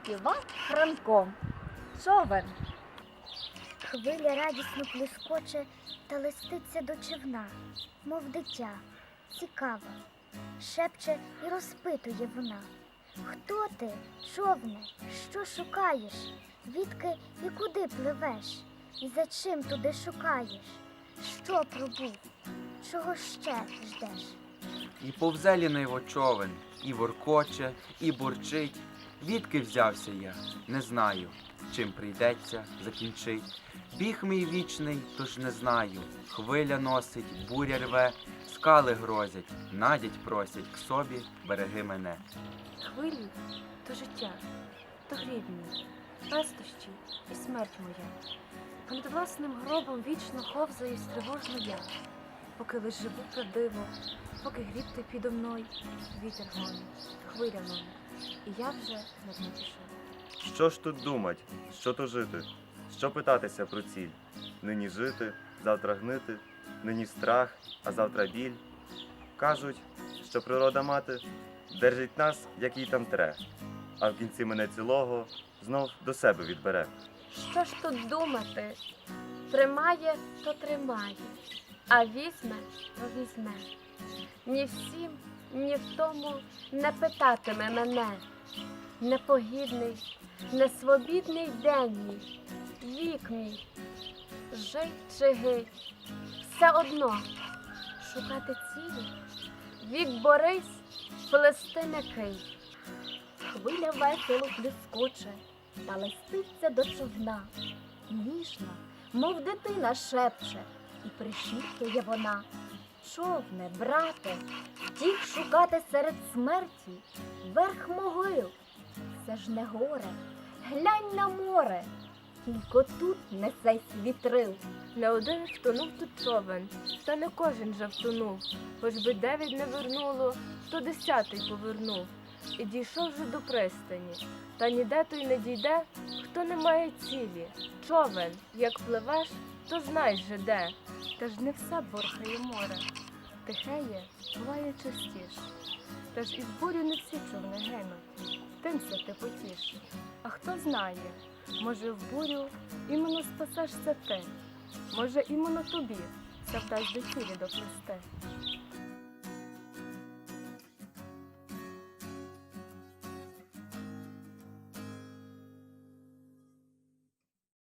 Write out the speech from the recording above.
заспівав Франко. Човен. Хвиля радісно плескоче та листиться до човна, мов дитя, цікава, шепче і розпитує вона. Хто ти, човне, що шукаєш? Відки і куди пливеш? І за чим туди шукаєш? Що пробув? Чого ще ждеш? І повзе ліниво човен, і воркоче, і бурчить. Відки взявся я, не знаю, чим прийдеться закінчить. Біг мій вічний, тож не знаю. Хвиля носить, буря рве, скали грозять, надять просять к собі, береги мене. Хвилі то життя, то гріб мій, пестощі і смерть моя. Понад власним гробом вічно ховзаю стривожно я, поки лиш живу правдиво, поки гріб ти підо мною, вітер гонить, хвиля лоне, і я вже над ним пішов. Що ж тут думать, що то жити, що питатися про ціль? Нині жити, завтра гнити, нині страх, а завтра біль. Кажуть, що природа мати держить нас, як їй там тре, а в кінці мене цілого знов до себе відбере. Що ж тут думати? Тримає, то тримає, а візьме, то візьме. Ні всім, ні в тому не питатиме мене. Непогідний, несвобідний день мій, вік мій, жить чи гить, все одно шукати цілі, вік борись, плести не кий. Хвиля весело блискоче та листиться до човна. Ніжно, мов дитина шепче, і пришіптує вона. Човне, брате, втік шукати серед смерті верх могил. Це ж не горе, глянь на море, тільки тут несесь вітрил. Не один втонув тут човен, та не кожен же втонув. Хоч би дев'ять не вернуло, то десятий повернув. І дійшов же до пристані. Та ніде той не дійде, хто не має цілі. Човен, як пливеш, то знай же де. Та ж не все борхає море. Тихеє, буває частіш. Та ж із бурю не всі човни гинуть. Тимся ти потіш. А хто знає, може в бурю іменно спасешся ти. Може, іменно тобі це вдасть до цілі доплести.